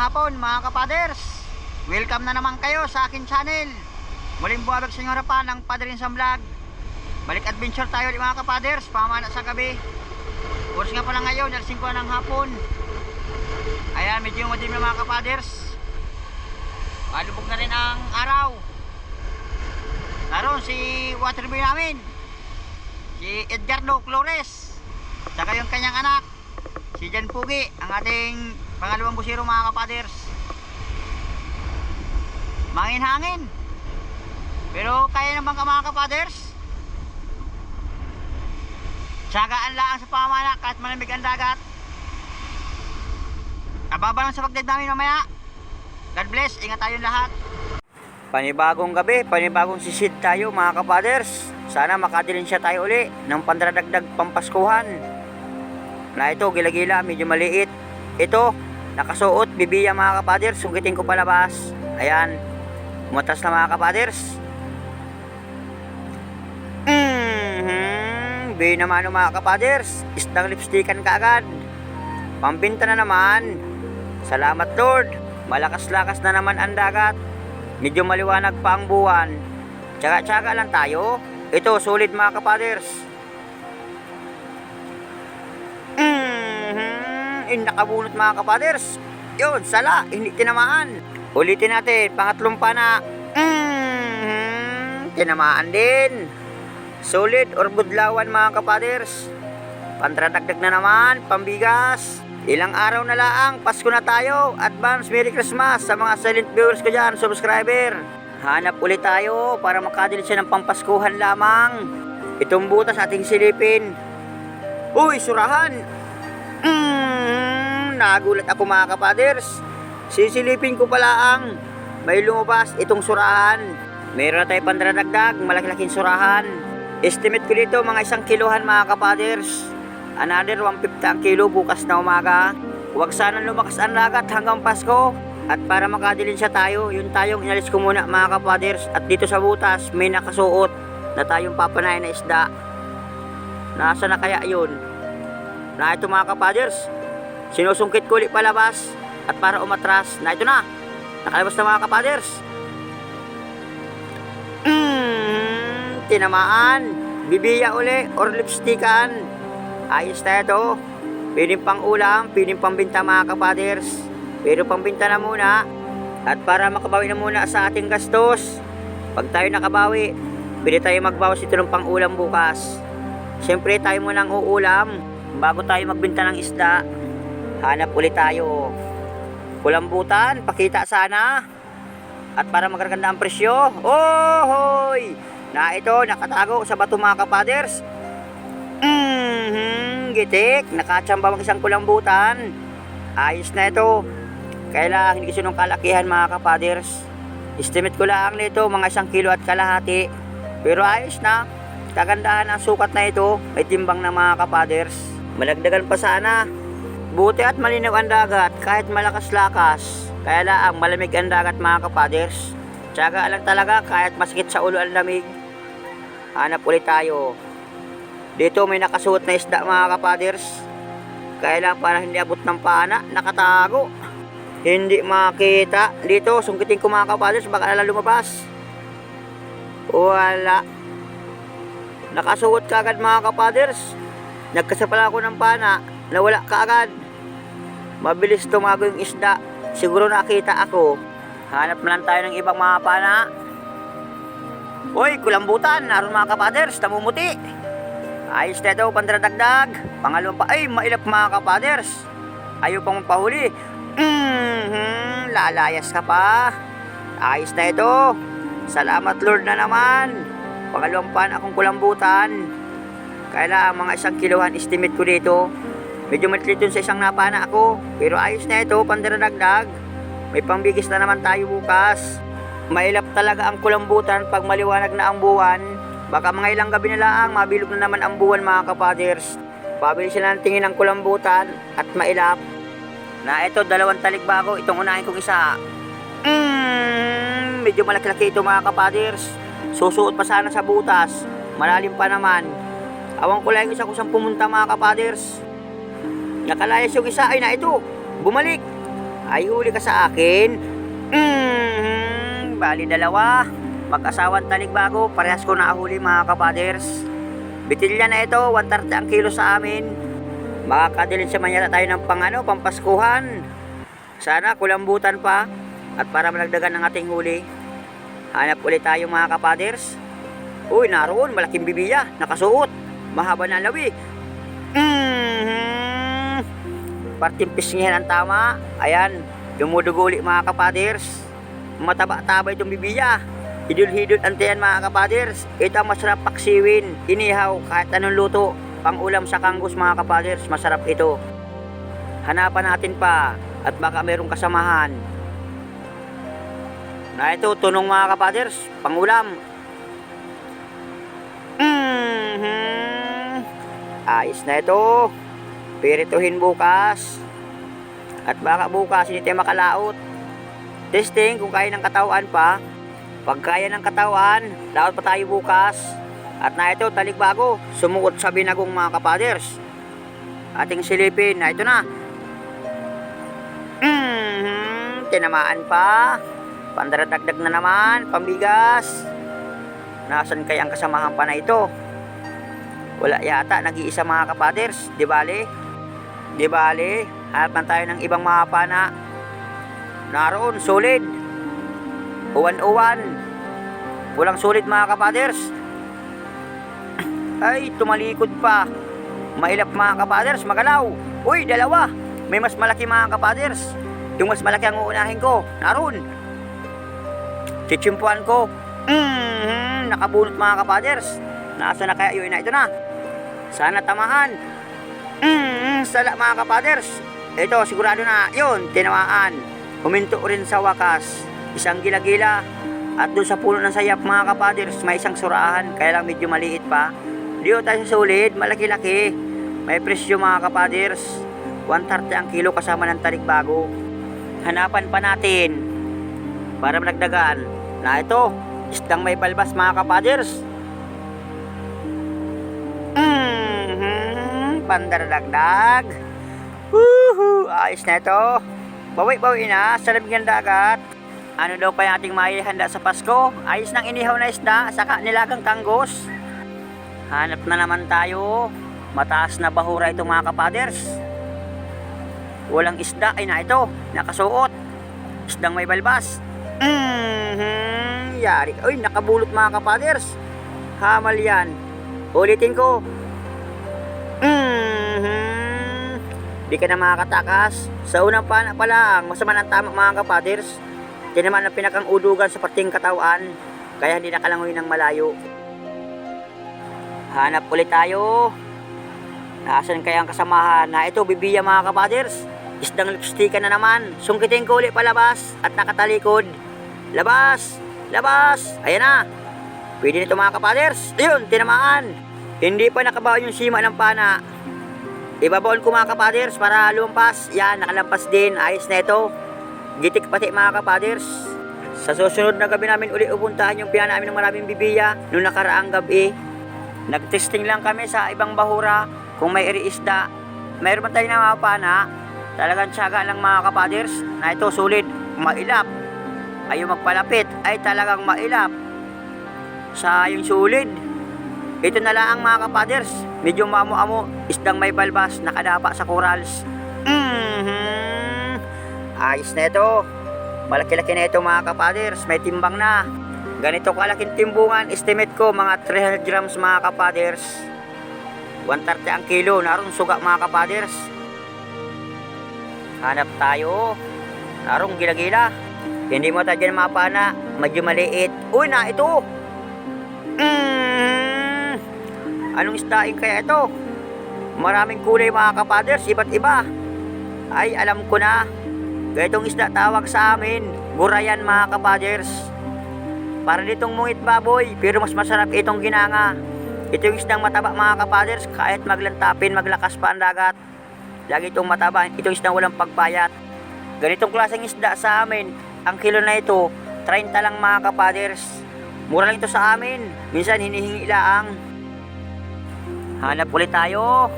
mga kapaders! Welcome na naman kayo sa akin channel. Muling buwabag sa inyong harapan ng Padre Sam Vlog. Balik adventure tayo ulit mga kapaders, pamana sa gabi. Oras nga pala ngayon, alas 5 ng hapon. Ayan, medyo madim mga kapaders. Palubog na rin ang araw. Naroon si waterboy namin. Si Edgardo Flores. Saka yung kanyang anak. Si Jan Pugi, ang ating pangalawang busiro mga kapaders. Mangin-hangin. Pero kaya naman ka mga kapaders. Tsagaan lang sa pamana kahit malamig ang dagat. Ababa lang sa pagdag namin mamaya. God bless, ingat tayong lahat. Panibagong gabi, panibagong sisid tayo mga kapaders. Sana makadilin siya tayo uli ng pandradagdag pampaskuhan. Na ito, gila-gila, medyo maliit. Ito, nakasuot, bibiya mga kapaders, sugitin ko palabas. Ayan, umatas na mga kapaders. Mm-hmm. Bi naman mga kapaders, isdang lipstikan ka agad. Pambinta na naman. Salamat Lord. Malakas-lakas na naman ang dagat. Medyo maliwanag pa ang buwan. Tsaga-tsaga lang tayo. Ito, solid mga kapaders. In nakabunot mga kapaders. Yun, sala, hindi tinamaan. Ulitin natin, pangatlong pana. Mm-hmm. Tinamaan din. Solid or budlawan mga kapaders. Pantradagdag na naman, pambigas. Ilang araw na lang, Pasko na tayo. Advance Merry Christmas sa mga silent viewers ko dyan, subscriber. Hanap ulit tayo para makadili siya ng pampaskuhan lamang. Itong butas ating silipin. Uy, surahan! Mm, nagulat ako mga kapaders. Sisilipin ko pala ang may lumabas itong surahan. Meron na tayo pandradagdag, malaki-laking surahan. Estimate ko dito mga isang kilohan mga kapaders. Another 150 ang kilo bukas na umaga. Huwag sana lumakas ang lagat hanggang Pasko. At para makadilin siya tayo, yun tayong inalis ko muna mga kapaders. At dito sa butas, may nakasuot na tayong papanayan na isda. Nasa na kaya yun? Na ito mga kapaders, sinusungkit ko ulit palabas. At para umatras, na ito na. Nakalabas na mga kapaders. Mm, tinamaan. Bibiya uli or lipstickan. Ayos na ito. Piling pang ulam, piling pambinta mga kapaders. Pero pambinta na muna. At para makabawi na muna sa ating gastos, pag tayo nakabawi, pwede tayo magbawas ito ng pang ulam bukas. Siyempre tayo muna ang uulam bago tayo magbinta ng isda. Hanap ulit tayo. Kulambutan, pakita sana. At para magaganda ang presyo, oh hoy! Na ito, nakatago sa bato mga kapaders. Mhm, gitik, nakatsamba ang isang kulambutan. Ayos na ito. Kailangan hindi kasi nung kalakihan mga kapaders. Estimate ko lang nito mga isang kilo at kalahati. Pero ayos na. Kagandahan ang sukat na ito. May timbang na mga kapaders. Malagdagan pa sana. Buti at malinaw ang dagat kahit malakas-lakas. Kaya lang malamig ang dagat mga kapaders. Tsaga lang talaga kahit masakit sa ulo ang lamig. Hanap ulit tayo. Dito may nakasuot na isda mga kapaders. Kaya lang para hindi abot ng pana, nakatago. Hindi makita. Dito, sungkitin ko mga kapaders, baka nalang lumabas. Wala. Nakasuot ka agad mga kapaders. Nagkasapala ako ng pana, nawala ka. Mabilis tumago yung isda. Siguro nakita ako. Hanap na lang tayo ng ibang mga pana. Uy, kulambutan, naroon mga kapaders, namumuti. Ayos na ito, pandradagdag. Pangalawang pa, ay, mailap mga kapaders. Ayaw pang magpahuli. Mhm, lalayas ka pa. Ayos na ito. Salamat Lord na naman. Pangalawang pan akong kulambutan. Kaya mga isang kilohan estimate ko dito. Medyo matlit yun sa isang napana ako. Pero ayos na ito, pandradagdag. May pangbigis na naman tayo bukas. Mailap talaga ang kulambutan pag maliwanag na ang buwan. Baka mga ilang gabi na lang, mabilog na naman ang buwan mga kapaders. Pabili sila ng tingin ng kulambutan at mailap. Na ito, dalawang talikbago. Itong unahin kong isa. Mm, medyo malaki-laki ito mga kapaders. Susuot pa sana sa butas. Malalim pa naman. Awang ko lang isa kung saan pumunta mga kapaders. Nakalayas yung isa. Ay na ito. Bumalik. ay huli ka sa akin. Mm, bali dalawa. Mag-asawang taligbago, parehas ko nakahuli mga kapaders. Bitilya na ito, 130 ang kilo sa amin. Makakadilin sa manyata tayo ng pang ano, pampaskuhan. Sana kulambutan pa at para malagdagan ng ating huli. Hanap ulit tayo mga kapaders. Uy, naroon, malaking bibiya, nakasuot. Mahaba na lawi. Mm-hmm. Parting pisngihan ang tama. Ayan, dumudugo ulit mga kapaders. Mataba-taba itong bibiya. Hidul-hidul ang tiyan mga kapaders. Ito masarap paksiwin. Inihaw kahit anong luto. Pang ulam sa kangus mga kapaders. Masarap ito. Hanapan natin pa at baka mayroong kasamahan. Na ito, tunong mga kapaders. Pang ulam. Mhm. Ayos na ito. Pirituhin bukas. At baka bukas hindi tayo makalaot. Testing kung kaya ng katawan pa. Pag kaya ng katawan, laot pa tayo bukas. At na ito, talikbago, sumuot sa binagong mga kapaders. Ating silipin, na ito na. Mhm, tinamaan pa. Pandaradagdag na naman, pambigas. Nasaan kaya ang kasamahan pa na ito? Wala yata, nag-iisa mga kapaders, di bale? Di bale, hanapan tayo ng ibang mga pana. Naroon, solid. Uwan-uwan. Walang solid mga kapaders. Ay, tumalikod pa. Mailap mga kapaders, magalaw. Uy, dalawa. May mas malaki mga kapaders. Yung mas malaki ang uunahin ko. Naroon. Chichimpuan ko. Mm, nakabunot mga kapaders. Nasa na kaya yun na ito na. Sana tamahan. Mm, sala mga kapaders. Ito, sigurado na. Yun, tinamaan. Huminto rin sa wakas. Isang gila-gila. At doon sa puno ng sayap mga kapaders, may isang surahan. Kaya lang medyo maliit pa. Dito tayo sa solid, malaki-laki. May presyo mga kapaders. 130 ang kilo kasama ng talikbago. Hanapan pa natin para malagdagan na ito, isdang may balbas mga kapaders. Mm-hmm, pandaragdag. Woohoo! Ayos na ito. Bawi-bawi na sa labing ng dagat. Ano daw kaya ating maihanda sa Pasko? Ayos ng inihaw na isda, saka nilagang kanggos. Hanap na naman tayo. Mataas na bahura ito mga kapaders. Walang isda ay na ito, nakasuot. Isdang may balbas. Mhm, yari. Uy, nakabulot mga kapaders. Hamal yan. Ulitin ko. Mhm. Di ka na makakatakas. Sa unang pana pa lang, masama ng tama mga kapaders. Tinaman ang pinakang udugan sa parting katawan. Kaya hindi nakalangoy ng malayo. Hanap ulit tayo. Nasaan kaya ang kasamahan na ito, bibiya mga kapaders? Isdang lipstickan na naman. Sungkitin ko ulit palabas at nakatalikod. Labas! Labas! Ayan na! Pwede nito mga kapaders. Ayun, tinamaan. Hindi pa nakabaon yung sima ng pana. Ibabaon ko mga kapaders para lumpas. Yan, nakalampas din. Ayos na ito. Gitik pati mga kapaders. Sa susunod na gabi namin uli upuntahan yung piyana namin ng maraming bibiya noong nakaraang gabi. Nagtesting lang kami sa ibang bahura kung may iri isda. Mayroon man tayo na mga pana. Talagang tiyaga lang mga kapaders na ito sulit, mailap. Ayaw magpalapit ay talagang mailap. Sa yung sulit. Ito na lang ang mga kapaders. Medyo mamu-amo, isdang may balbas, nakadapa sa corals. Mhm. Ayos na ito. Malaki-laki na ito mga kapaders. May timbang na. Ganito kalaking timbungan, estimate ko mga 300 grams mga kapaders. 130 ang kilo, naroon suga mga kapaders. Hanap tayo. Narong gila-gila. Hindi mo tayo dyan mapana. Medyo maliit. Uy na, ito. Mm. Anong isdaing kaya ito? Maraming kulay mga kapaders, iba't iba. Ay, alam ko na. Ganitong isda tawag sa amin. Gurayan mga kapaders. Para ditong mungit baboy, pero mas masarap itong ginanga. Ito yung isdang mataba mga kapaders, kahit maglantapin, maglakas pa ang dagat. Lagi itong mataba, itong isdang walang pagpayat. Ganitong klaseng isda sa amin, ang kilo na ito, 30 lang mga kapaders. Mura lang ito sa amin, minsan hinihingi lang. Hanap ulit tayo.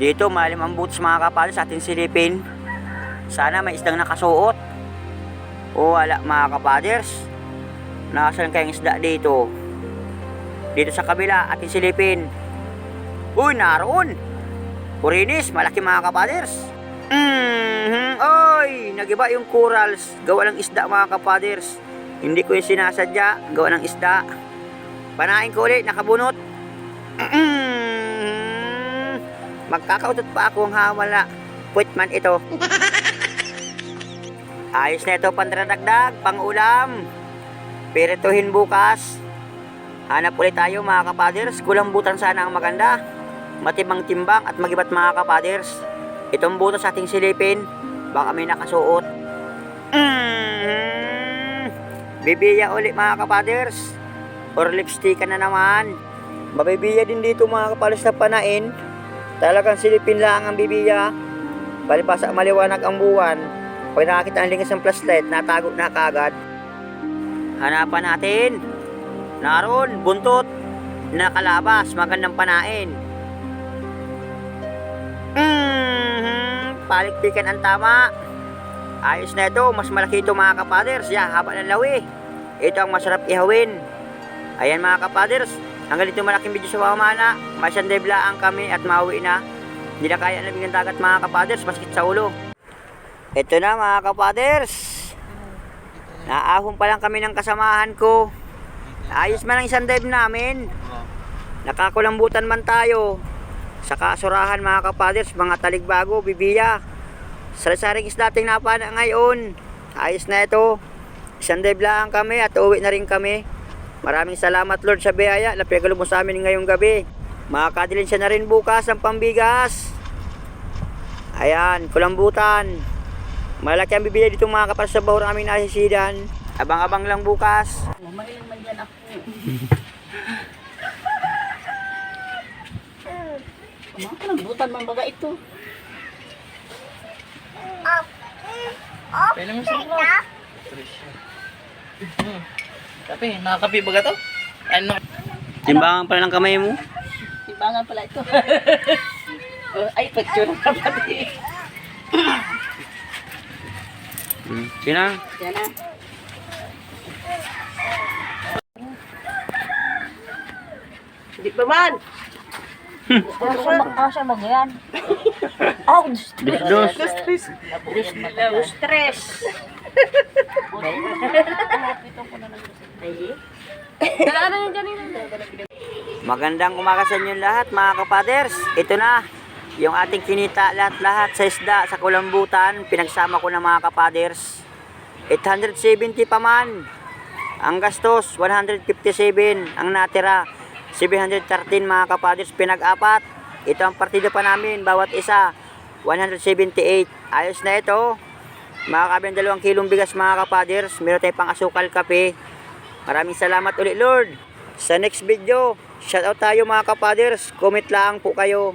Dito, malalim ang boots mga kapaders sa ating silipin. Sana may isdang nakasuot. O wala mga kapaders. Nakasan kayong isda dito. Dito sa kabila ating silipin. Uy, naroon. Purinis, malaki mga kapaders. Mhm, oy, nagiba yung corals. Gawa ng isda mga kapaders. Hindi ko yung sinasadya, gawa ng isda. Panain ko ulit, nakabunot. Magkakautot pa ako ang hamala. Puwit man ito. Ayos na ito, pandradagdag, pang-ulam. Pirituhin bukas. Hanap ulit tayo mga kapaders. Kulambutan sana ang maganda. Matibang timbang at magibat mga kapaders. Itong buto sa ating silipin. Baka may nakasuot. Mm. Bibiya ulit mga kapaders. Or lipstick na naman. Mabibiya din dito mga kapaders na panain. Talagang silipin lang ang bibiya. Palipasa maliwanag ang buwan. Pag nakakita ang lingas ng flashlight, natago na kagad. Hanapan natin. Naroon, buntot. Nakalabas, magandang panain. Mhm, palikpikan ang tama. Ayos na ito, mas malaki ito mga kapaders. Ya, haba ng lawi. Ito ang masarap ihawin. Ayan mga kapaders, hanggang dito malaking video sa pamana. May sandeblaan kami at mauwi na. Hindi na kaya ang lamig ng dagat mga kapaders, maskit sa ulo. Ito na mga kapaders. Naahon pa lang kami ng kasamahan ko. Ayos man ang isang dive namin. Nakakulambutan man tayo. Sa kasurahan mga kapaders, mga taligbago, bibiya. Sari-saring isda ating napana ngayon. Ayos na ito. Isang dive lang kami at uwi na rin kami. Maraming salamat Lord sa biyaya na pinagalo mo sa amin ngayong gabi. Makakadilin siya na rin bukas ang pambigas. Ayan, kulambutan. Malaki ang bibili dito mga kapal sa bahur aming nasisidan. Abang-abang lang bukas. Mamahilan man yan ako. Mga kalambutan man baga ito. Pwede mo sa vlog. Kape, nakakapi ba ka to? Ano? Timbangan pala ng kamay mo. Timbangan pala ito. oh, ay, ka pati. Hmm. Sina? Yan na. Hindi pa man. Asa mo yan? Oh, Dos. Dos, tres. Magandang umaga sa inyo lahat mga kapaders. Ito na, yung ating kinita lahat-lahat sa isda sa kulambutan. Pinagsama ko ng mga kapaders. 870 pa man. Ang gastos, 157. Ang natira, 713 mga kapaders. Pinag-apat. Ito ang partida pa namin, bawat isa. 178. Ayos na ito. Makakabi ng dalawang kilong bigas mga kapaders. Meron tayong pang asukal kape. Maraming salamat ulit Lord. Sa next video, shoutout tayo mga kapaders. Comment lang po kayo.